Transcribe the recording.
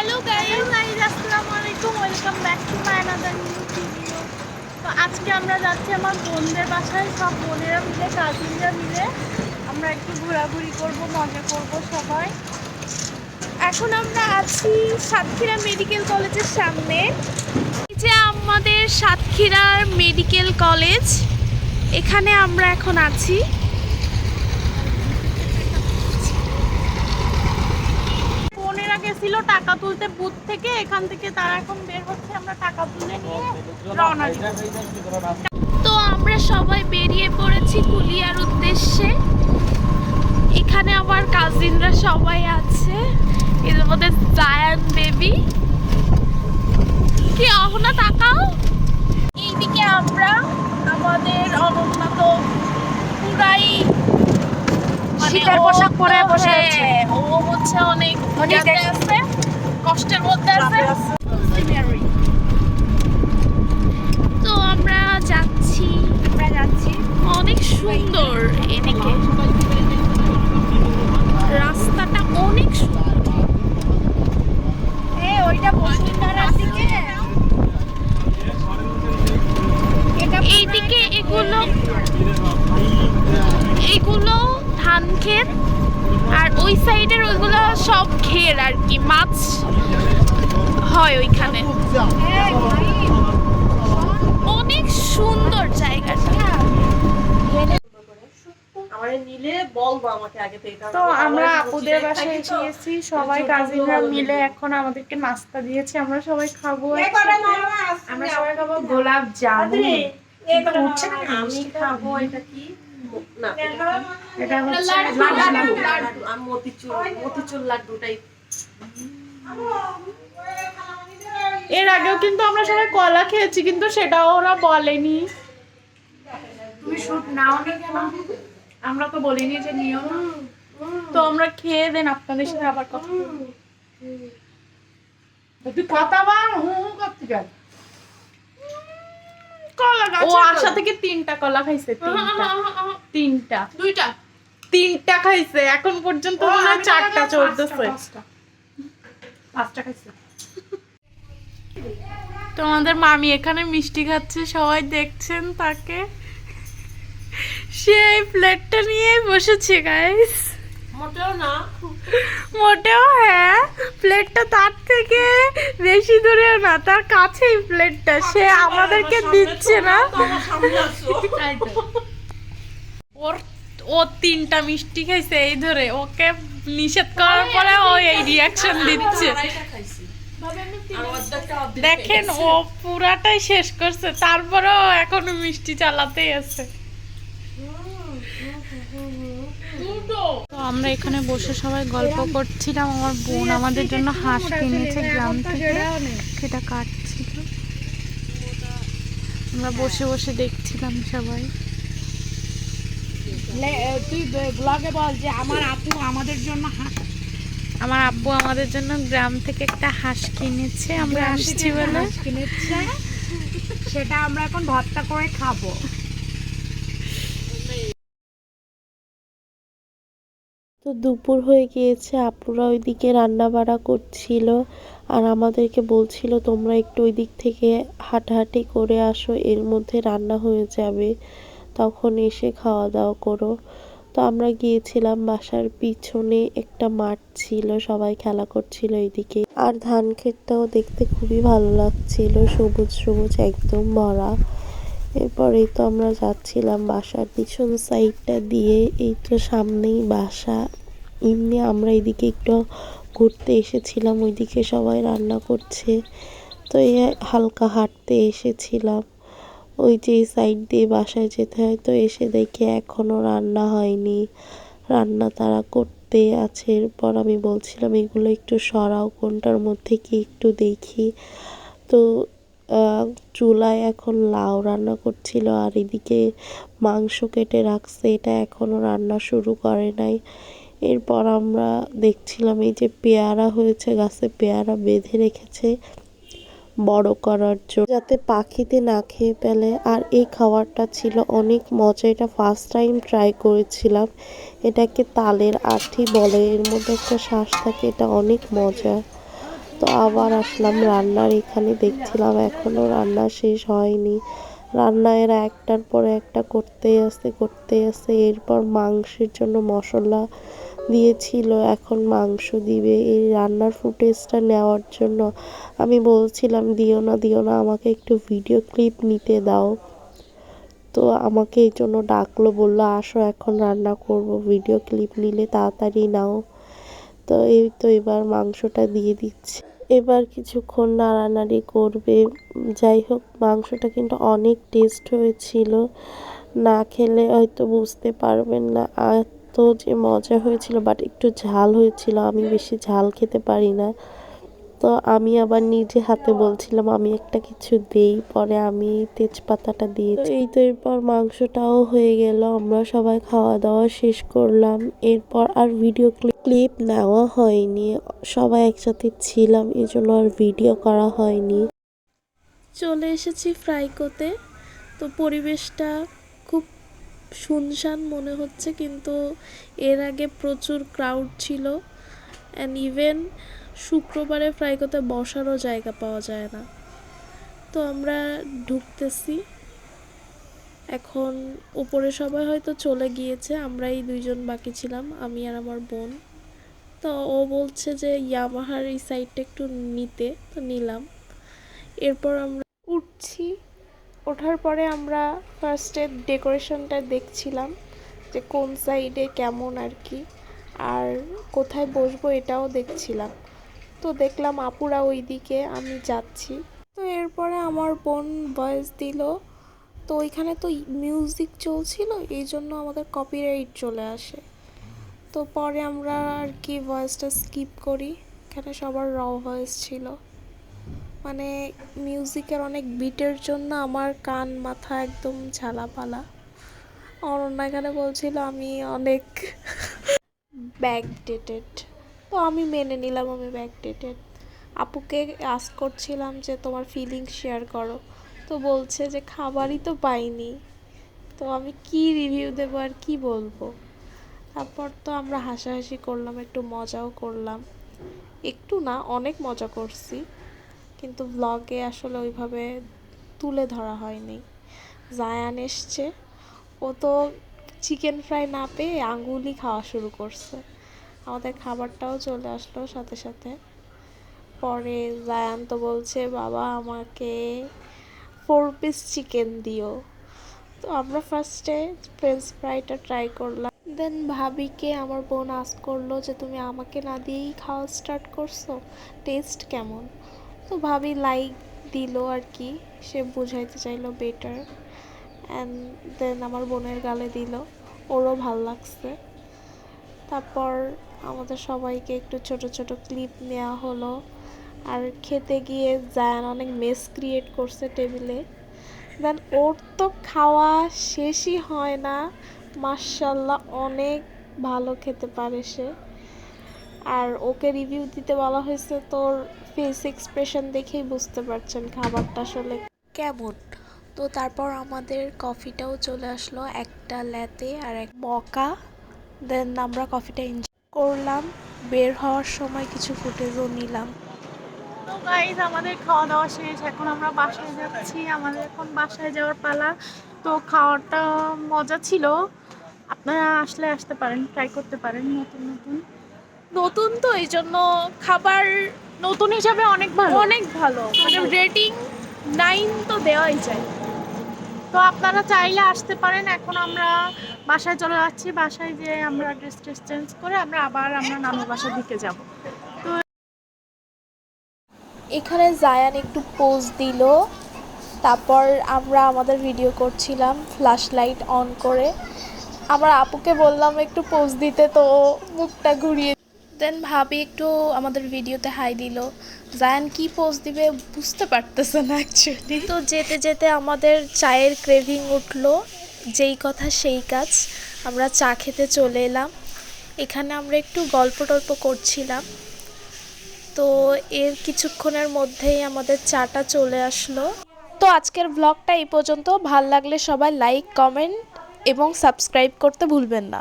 Hello guys guys আসসালামু আলাইকুম welcome back to my another new video তো আজকে আমরা যাচ্ছি আমার বোনদের বাসায়। সব বোনেরা মিলে কাজিনরা মিলে আমরা একটু ঘোরাঘুরি করব, মজা করব সবাই। এখন আমরা আছি সাতক্ষীরা মেডিকেল কলেজের সামনে। যে আমাদের সাতক্ষীরার মেডিকেল কলেজ। এখানে আমরা এখন আছি। গেছিল টাকা তুলতে বুথ থেকে, এখান থেকে তারা এখন বের হচ্ছে, আমরা টাকা তুলে নিয়ে রওনা তো আমরা সবাই বেরিয়ে পড়েছি কুলিয়ার উদ্দেশ্যে। এখানে আমার কাজিনরা সবাই আছে। এদের মধ্যে জায়ান বেবি কি, অহনা তাকাও। এইদিকে আমরা আমাদের অনন্যা তো পুরাই শীতের পোশাক পরে বসে আছে। হ্যাঁ, ও হচ্ছে অনেক অনেক আছে কষ্টের মধ্যে আছে। তো আমরা যাচ্ছি আমরা যাচ্ছি। অনেক সুন্দর এদিকে। রাস্তাটা অনেক সুন্দর এ ওইটা বসুন্ধরার দিকে এটা এইদিকে এগুলো এগুলো ধান ক্ষেত আর ওই সাইডের ওইগুলো সব ঘের আর কি মাছ হয় ওইখানে এই ভাই, অনেক সুন্দর জায়গাটা আমারে বলব আমাকে আগে থেকে তো আমরা আপুদের বসে বাসায়। এসেছি সবাই এর কাজিনরা মিলে এখন আমাদেরকে নাস্তা দিয়েছে আমরা সবাই খাব আমরা সবাই খাব গোলাপ জামুন? আমি খাব এটা কি? না এটা হচ্ছে লাড্ডু, লাড্ডু। আমি মতিচুর মতিচুর লাড্ডুটাই। এর আগেও কিন্তু আমরা সবাই কলা খেয়েছি কিন্তু সেটাও ওরা বলেনি। তুমি শুট নাও নি কেন? আমরা তো বলিনি যে নিও তো আমরা খেয়ে দেন আপনাদের সাথে আবার কথা। তুই কথা বল হু হু করতে গেল। কলা ও আশা থেকে তিনটা কলা খাইছে তিনটা। তিনটা। দুইটা। তিনটা খাইছে এখন পর্যন্ত মনে হয় চারটা চলতেছে পাঁচটা খাইছে। তোমাদের মামি এখানে মিষ্টি খাচ্ছে সবাই দেখছেন তাকে। সে এই প্লেটটা নিয়ে বসেছে গাইস মোটেও না। মোটেও হ্যাঁ। প্লেটটা তার থেকে বেশি দূরে না তার কাছেই প্লেটটা সে আমাদেরকে দিচ্ছে না। ওর ও তিনটা মিষ্টি খাইছে এই ধরে। ওকে নিষেধ করার পরে ও এই রিয়াকশন দিচ্ছে। দেখেন ও পুরাটাই শেষ করছে। তারপরেও এখনও মিষ্টি চালাতেই আছে। তো আমরা এখানে বসে সবাই গল্প করছিলাম। আমার বোন আমাদের জন্য হাঁস কিনেছে গ্রাম থেকে। সেটা কাটছিল। আমরা বসে বসে দেখছিলাম সবাই। তুই ব্লগে বল যে আমার আপু আমাদের জন্য হাঁস আমার আব্বু আমাদের জন্য গ্রাম থেকে একটা হাঁস কিনেছে। আমরা আসছি বলে। কিনেছে। সেটা আমরা এখন ভর্তা করে খাব। তো দুপুর হয়ে গিয়েছে, আপুরা ওইদিকে রান্না বাড়া করছিল আর আমাদেরকে বলছিল, তোমরা একটু ওই দিক থেকে হাঁটাহাঁটি করে আসো, এর মধ্যে রান্না হয়ে যাবে। তখন এসে খাওয়া দাওয়া করো। তো আমরা গিয়েছিলাম বাসার পিছনে একটা মাঠ ছিল, সবাই খেলা করছিল এইদিকে আর ধান ক্ষেতটাও দেখতে খুবই ভালো লাগছিল সবুজ সবুজ একদম ভরা। এরপরেই তো আমরা যাচ্ছিলাম বাসার পিছন সাইডটা দিয়ে, এই তো সামনেই বাসা। এমনি আমরা এদিকে একটু ঘুরতে এসেছিলাম, ওইদিকে সবাই রান্না করছে। তো এই হালকা হাঁটতে এসেছিলাম। ওই যে সাইড দিয়ে বাসায় যেতে হয়, তো এসে দেখি এখনও রান্না হয়নি। রান্না তারা করতে আছে। এরপর আমি বলছিলাম, এগুলো একটু সরাও, কোনটার মধ্যে কি একটু দেখি। তো চুলায় এখন লাউ রান্না করছিল আর এদিকে মাংস কেটে রাখছে, এটা এখনও রান্না শুরু করে নাই। এরপর আমরা দেখছিলাম এই যে পেয়ারা হয়েছে, গাছে পেয়ারা বেঁধে রেখেছে বড় করার জন্য, যাতে পাখিতে না খেয়ে ফেলে। আর এই খাবারটা ছিল অনেক মজা, এটা ফার্স্ট টাইম ট্রাই করেছিলাম। এটাকে তালের আঠি বলে, এর মধ্যে একটা শ্বাস থাকে, এটা অনেক মজা। তো আবার আসলাম রান্নার, এখানে দেখছিলাম এখনও রান্না শেষ হয়নি। রান্না এরা একটার পর একটা করতেই আসে করতেই আসতে এরপর মাংসের জন্য মশলা দিয়েছিল, এখন মাংস দিবে। এই রান্নার ফুটেজটা নেওয়ার জন্য আমি বলছিলাম, দিও না দিও না, আমাকে একটু ভিডিও ক্লিপ নিতে দাও। তো আমাকে এই জন্য ডাকলো, বলল, আসো, এখন রান্না করব, ভিডিও ক্লিপ নিলে তাড়াতাড়ি নাও। তো এই তো এবার মাংসটা দিয়ে দিচ্ছি। এবার কিছুক্ষণ নাড়ানাড়ি করবে। যাই হোক, মাংসটা কিন্তু অনেক টেস্ট হয়েছিল। না খেলে হয়তো বুঝতে পারবেন না এত যে মজা হয়েছিল বাট একটু ঝাল হয়েছিল। আমি বেশি ঝাল খেতে পারি না। তো আমি আবার নিজে হাতে বলছিলাম, আমি একটা কিছু দেই। পরে আমি তেজপাতাটা দিয়েছি। এই তো এরপর মাংসটাও হয়ে গেল, আমরা সবাই খাওয়া দাওয়া শেষ করলাম। এরপর আর ভিডিও ক্লিপ নেওয়া হয়নি, সবাই একসাথে ছিলাম এই জন্য আর ভিডিও করা হয়নি। চলে এসেছি ফ্রাইকোতে তো পরিবেশটা খুব শুনশান মনে হচ্ছে, কিন্তু এর আগে প্রচুর ক্রাউড ছিল। অ্যান্ড ইভেন শুক্রবারে ফ্রাইকোতে বসারও জায়গা পাওয়া যায় না। তো আমরা ঢুকতেছি। এখন উপরে সবাই হয়তো চলে গিয়েছে আমরা এই দুইজন বাকি ছিলাম, আমি আর আমার বোন। তো ও বলছে যে ইয়ামাহার এই সাইডটা একটু নিতে, তো নিলাম। এরপর আমরা উঠছি। ওঠার পরে আমরা ফার্স্টে ডেকোরেশনটা দেখছিলাম, যে কোন সাইডে কেমন আর কি, আর কোথায় বসবো এটাও দেখছিলাম। তো দেখলাম আপুরা ওইদিকে, আমি যাচ্ছি। তো এরপরে আমার বোন ভয়েস দিল, তো ওইখানে তো মিউজিক চলছিল, এই জন্য আমাদের কপিরাইট চলে আসে। তো পরে আমরা আর কি ভয়েসটা স্কিপ করি, এখানে সবার র ভয়েস ছিল। মানে মিউজিকের অনেক বিটের জন্য আমার কান, মাথা একদম ঝালাপালা। অনন্যা এখানে বলছিল, আমি অনেক ব্যাকডেটেড তো আমি মেনে নিলাম, আমি ব্যাকডেটেড আপুকে আস করছিলাম যে, তোমার ফিলিংস শেয়ার করো। তো বলছে যে, খাবারই তো পাইনি। তো আমি কি রিভিউ দেবো আর কি বলব? তারপর তো আমরা হাসাহাসি করলাম, একটু মজাও করলাম। একটু না, অনেক মজা করছি। কিন্তু ব্লগে আসলে ওইভাবে তুলে ধরা হয়নি। জায়ান এসছে। ও তো চিকেন ফ্রাই না পেয়ে আঙ্গুলি খাওয়া শুরু করছে। আমাদের খাবারটাও চলে আসলো সাথে সাথে। পরে জায়ান তো বলছে, বাবা, আমাকে ফোর পিস চিকেন দিও। তো আমরা ফার্স্টে ফ্রেঞ্চ ফ্রাইটা ট্রাই করলাম। দেন ভাবিকে আমার বোন আস করল যে, তুমি আমাকে না দিয়েই খাওয়া স্টার্ট করছ? টেস্ট কেমন? তো ভাবি লাইক দিল আর কি, সে বুঝাইতে চাইলো বেটার অ্যান্ড দেন আমার বোনের গালে দিল, ওরও ভালো লাগছে। তারপর আমাদের সবাইকে একটু ছোট ছোট ক্লিপ নেওয়া হলো। আর খেতে গিয়ে জায়ান অনেক মেস ক্রিয়েট করছে টেবিলে দেন ওর তো খাওয়া শেষই হয় না। মার্শাল্লাহ অনেক ভালো খেতে পারে সে। আর ওকে রিভিউ দিতে বলা হয়েছে, তোর ফেস এক্সপ্রেশন দেখেই বুঝতে পারছেন খাবারটা আসলে কেমন। তো তারপর আমাদের কফিটাও চলে আসলো, একটা ল্যাতে আর এক মকা। দেন আমরা কফিটা এনজয় করলাম। বের হওয়ার সময় কিছু ফুটেজও নিলাম। তো গাইজ আমাদের খাওয়া দাওয়া শেষ। এখন আমরা বাসায় যাচ্ছি। আমাদের এখন বাসায় যাওয়ার পালা। তো খাওয়াটা মজা ছিল। আপনারা আসলে আসতে পারেন ট্রাই করতে পারেন নতুন নতুন। নতুন তো এই জন্য খাবার নতুন হিসাবে অনেক ভালো। অনেক ভালো। মানে রেটিং নাইন তো দেওয়াই যায়। তো আপনারা চাইলে আসতে পারেন। এখন আমরা বাসায় চলে যাচ্ছি বাসায় যে আমরা ড্রেস ট্রেস চেঞ্জ করে আমরা আবার আমরা নানুর বাসার দিকে যাব। এখানে জায়ান একটু পোজ দিল তারপর আমরা আমাদের ভিডিও করছিলাম ফ্ল্যাশ লাইট অন করে। আমরা আপুকে বললাম একটু পোজ দিতে তো মুখটা ঘুরিয়ে দেন ভাবি একটু আমাদের ভিডিওতে হাই দিল। জায়ান কি পোজ দিবে বুঝতে পারতেছে না অ্যাকচুয়ালি তো যেতে যেতে আমাদের চায়ের ক্রেভিং উঠল। যেই কথা সেই কাজ আমরা চা খেতে চলে এলাম। এখানে আমরা একটু গল্প টল্প করছিলাম। তো এর কিছুক্ষণের মধ্যেই আমাদের চাটা চলে আসলো। তো আজকের ব্লগটা এই পর্যন্ত। ভালো লাগলে সবাই লাইক কমেন্ট এবং সাবস্ক্রাইব করতে ভুলবেন না।